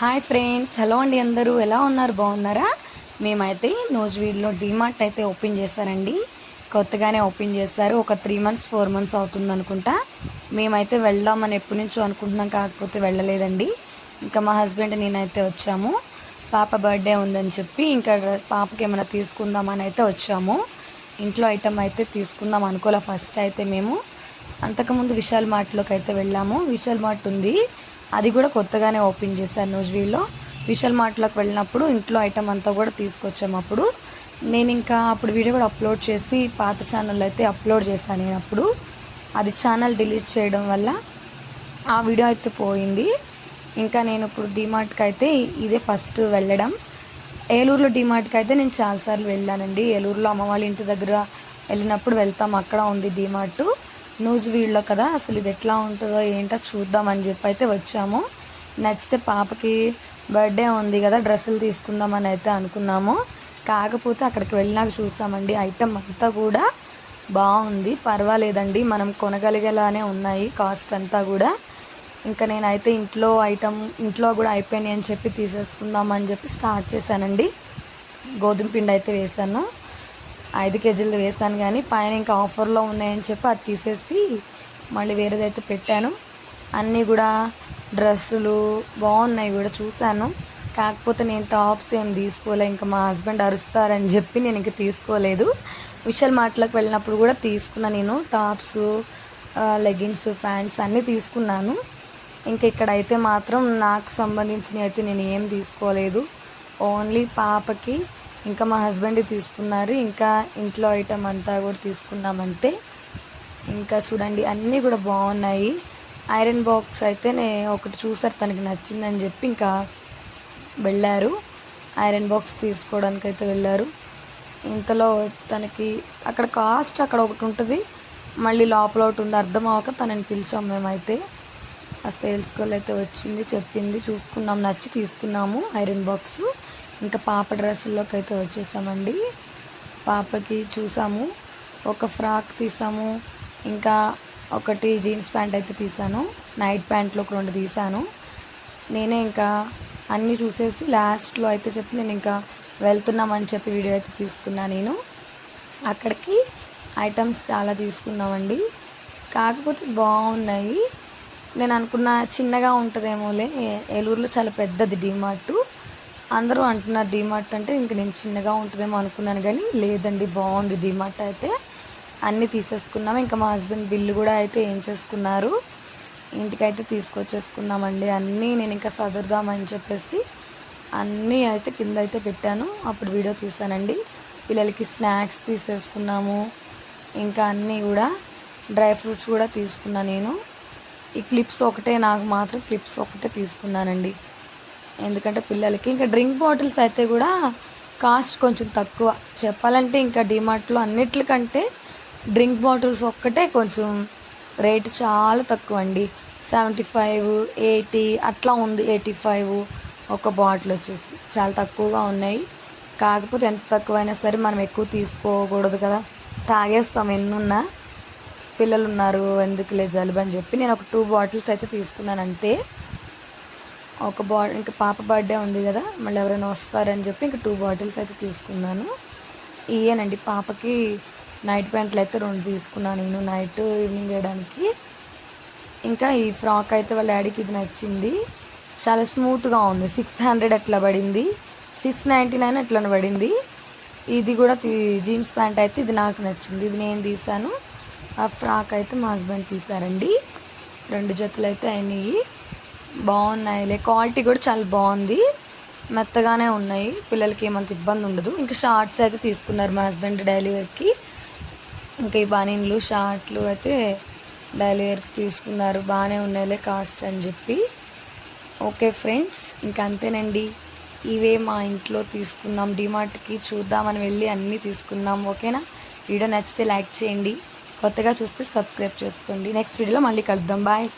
Hi friends hello అండి అందరూ. ఎలా ఉన్నారు? బాగున్నారా? మేమైతే నోజ్వీడ్లో డీమార్ట్ అయితే ఓపెన్ చేశారండి. కొత్తగానే ఓపెన్ చేశారు. ఒక త్రీ మంత్స్ ఫోర్ మంత్స్ అవుతుంది అనుకుంటా. మేమైతే వెళ్దామని ఎప్పటి నుంచో అనుకుంటున్నాం కాకపోతే వెళ్ళలేదండి. ఇంకా మా హస్బెండ్ నేనైతే వచ్చాము. పాప బర్త్డే ఉందని చెప్పి ఇంకా పాపకి ఏమైనా తీసుకుందామని అయితే వచ్చాము. ఇంట్లో ఐటమ్ అయితే తీసుకుందాం అనుకోలే ఫస్ట్ అయితే మేము. అంతకుముందు విశాల్ మార్ట్లోకి అయితే వెళ్ళాము. విశాల్ మార్ట్ ఉంది. అది కూడా కొత్తగానే ఓపెన్ చేశాను నోజ్వీల్లో విశాల్ మార్ట్లోకి వెళ్ళినప్పుడు ఇంట్లో ఐటమ్ అంతా కూడా తీసుకొచ్చాము అప్పుడు. నేను ఇంకా అప్పుడు వీడియో కూడా అప్లోడ్ చేసి పాత ఛానల్ అయితే అప్లోడ్ చేశాను నేను అప్పుడు. అది ఛానల్ డిలీట్ చేయడం వల్ల ఆ వీడియో అయితే పోయింది. ఇంకా నేను ఇప్పుడు డిమార్ట్కి అయితే ఇదే ఫస్ట్ వెళ్ళడం. ఏలూరులో డిమార్ట్కి అయితే నేను చాలాసార్లు వెళ్ళానండి. ఏలూరులో అమ్మ వాళ్ళ ఇంటి దగ్గర వెళ్ళినప్పుడు వెళ్తాం. అక్కడ ఉంది డిమార్ట్. న్యూస్ వీడ్లో కదా అసలు ఇది ఎట్లా ఉంటుందో ఏంటో చూద్దామని చెప్పి అయితే వచ్చాము. నచ్చితే పాపకి బర్త్డే ఉంది కదా డ్రెస్సులు తీసుకుందామని అయితే అనుకున్నాము. కాకపోతే అక్కడికి వెళ్ళినాక చూసామండి ఐటమ్ అంతా కూడా బాగుంది. పర్వాలేదండి మనం కొనగలిగేలానే ఉన్నాయి కాస్ట్ అంతా కూడా. ఇంకా నేనైతే ఇంట్లో ఐటమ్ ఇంట్లో కూడా అయిపోయినాయి అని చెప్పి తీసేసుకుందామని చెప్పి స్టార్ట్ చేశానండి. గోధుమ పిండి అయితే వేసాను ఐదు కేజీలు వేసాను కానీ పైన ఇంకా ఆఫర్లో ఉన్నాయని చెప్పి అది తీసేసి మళ్ళీ వేరేదైతే పెట్టాను. అన్నీ కూడా డ్రెస్సులు బాగున్నాయి కూడా చూశాను. కాకపోతే నేను టాప్స్ ఏం తీసుకోలే ఇంకా మా హస్బెండ్ అరుస్తారని చెప్పి నేను ఇంకా తీసుకోలేదు. విశాల్ మార్ట్లోకి వెళ్ళినప్పుడు కూడా తీసుకున్నా నేను టాప్స్ లెగిన్స్ ప్యాంట్స్ అన్నీ తీసుకున్నాను. ఇంకా ఇక్కడ అయితే మాత్రం నాకు సంబంధించినవి అయితే నేను ఏం తీసుకోలేదు. ఓన్లీ పాపకి ఇంకా మా హస్బెండ్ తీసుకున్నారు. ఇంకా ఇంట్లో ఐటమ్ అంతా కూడా తీసుకున్నామంటే ఇంకా చూడండి అన్నీ కూడా బాగున్నాయి. ఐరన్ బాక్స్ అయితే నేను ఒకటి చూసారు తనకి నచ్చిందని చెప్పి ఇంకా వెళ్ళారు. ఐరన్ బాక్స్ తీసుకోవడానికి అయితే వెళ్ళారు. ఇంతలో తనకి అక్కడ కాస్ట్ అక్కడ ఒకటి ఉంటుంది. మళ్ళీ లోపల ఒకటి ఉంది అర్థం అవ్వక తనని పిలిచాం మేమైతే. ఆ సేల్స్ గర్ల్ అయితే వచ్చింది చెప్పింది చూసుకున్నాం నచ్చి తీసుకున్నాము ఐరన్ బాక్స్. ఇంకా పాప డ్రెస్సుల్లోకి అయితే వచ్చేసామండి. పాపకి చూసాము. ఒక ఫ్రాక్ తీసాము. ఇంకా ఒకటి జీన్స్ ప్యాంట్ అయితే తీసాను. నైట్ ప్యాంట్లో రెండు తీసాను. నేనే ఇంకా అన్నీ చూసేసి లాస్ట్లో అయితే చెప్పి నేను ఇంకా వెళ్తున్నామని చెప్పి వీడియో అయితే తీసుకున్నా నేను. అక్కడికి ఐటమ్స్ చాలా తీసుకున్నామండి. కాకపోతే బాగున్నాయి. నేను అనుకున్న చిన్నగా ఉంటుందేమోలే. ఏలూరులో చాలా పెద్దది డిమార్టు. అందరూ అంటున్నారు డిమార్ట్ అంటే ఇంక నేను చిన్నగా ఉంటుందేమో అనుకున్నాను కానీ లేదండి బాగుంది డిమార్ట్ అయితే. అన్నీ తీసేసుకున్నాము ఇంకా మా హస్బెండ్ బిల్లు కూడా అయితే ఏం చేసుకున్నారు? ఇంటికైతే తీసుకొచ్చేసుకున్నామండి. అన్నీ నేను ఇంకా సదురుదామని చెప్పేసి అన్నీ అయితే కింద అయితే పెట్టాను. అప్పుడు వీడియో తీసానండి పిల్లలకి స్నాక్స్ తీసేసుకున్నాము. ఇంకా అన్నీ కూడా డ్రై ఫ్రూట్స్ కూడా తీసుకున్నా నేను. ఈ క్లిప్స్ ఒకటే నాకు మాత్రం క్లిప్స్ ఒకటే తీసుకున్నానండి. ఎందుకంటే పిల్లలకి ఇంకా డ్రింక్ బాటిల్స్ అయితే కూడా కాస్ట్ కొంచెం తక్కువ. చెప్పాలంటే ఇంకా డిమార్ట్లో అన్నిటికంటే డ్రింక్ బాటిల్స్ ఒక్కటే కొంచెం రేట్ చాలా తక్కువ అండి సెవెంటీ ఫైవ్ ఎయిటీ అట్లా ఉంది. ఎయిటీ ఫైవ్ ఒక బాటిల్ వచ్చేసి చాలా తక్కువగా ఉన్నాయి. కాకపోతే ఎంత తక్కువైనా సరే మనం ఎక్కువ తీసుకోకూడదు కదా. తాగేస్తాం. ఎన్నున్నా పిల్లలు ఉన్నారు ఎందుకులే జలుబు అని చెప్పి నేను ఒక టూ బాటిల్స్ అయితే తీసుకున్నాను అంతే ఒక బా ఇంకా పాప బర్త్డే ఉంది కదా మళ్ళీ ఎవరైనా వస్తారని చెప్పి ఇంకా టూ బాటిల్స్ అయితే తీసుకున్నాను. ఇవేనండి పాపకి నైట్ ప్యాంట్లు అయితే రెండు తీసుకున్నాను నేను నైట్ ఈవినింగ్ వేయడానికి. ఇంకా ఈ ఫ్రాక్ అయితే వాళ్ళ డాడీకి ఇది నచ్చింది. చాలా స్మూత్గా ఉంది సిక్స్ హండ్రెడ్ అట్లా పడింది సిక్స్ నైంటీ నైన్ అట్లా పడింది. ఇది కూడా జీన్స్ ప్యాంట్ అయితే ఇది నాకు నచ్చింది ఇది నేను తీసాను. ఆ ఫ్రాక్ అయితే మా హస్బెండ్ తీసారండి. రెండు జతలు అయితే అయినాయి. బాగున్నాయిలే క్వాలిటీ కూడా చాలా బాగుంది. మెత్తగానే ఉన్నాయి. పిల్లలకి ఏమంత ఇబ్బంది ఉండదు. ఇంకా షార్ట్స్ అయితే తీసుకున్నారు మా హస్బెండ్ డైలీ వేర్కి ఇంకా ఈ బనీన్లు షార్ట్లు అయితే డైలీ వేర్కి తీసుకున్నారు బాగానే ఉన్నాయిలే కాస్ట్ అని చెప్పి. ఓకే ఫ్రెండ్స్ ఇంకా అంతేనండి. ఇవే మా ఇంట్లో తీసుకున్నాం. డిమార్ట్కి చూద్దామని వెళ్ళి అన్నీ తీసుకున్నాం. ఓకేనా? వీడియో నచ్చితే లైక్ చేయండి. కొత్తగా చూస్తే సబ్స్క్రైబ్ చేసుకోండి. నెక్స్ట్ వీడియోలో మళ్ళీ కలుద్దాం. బాయ్.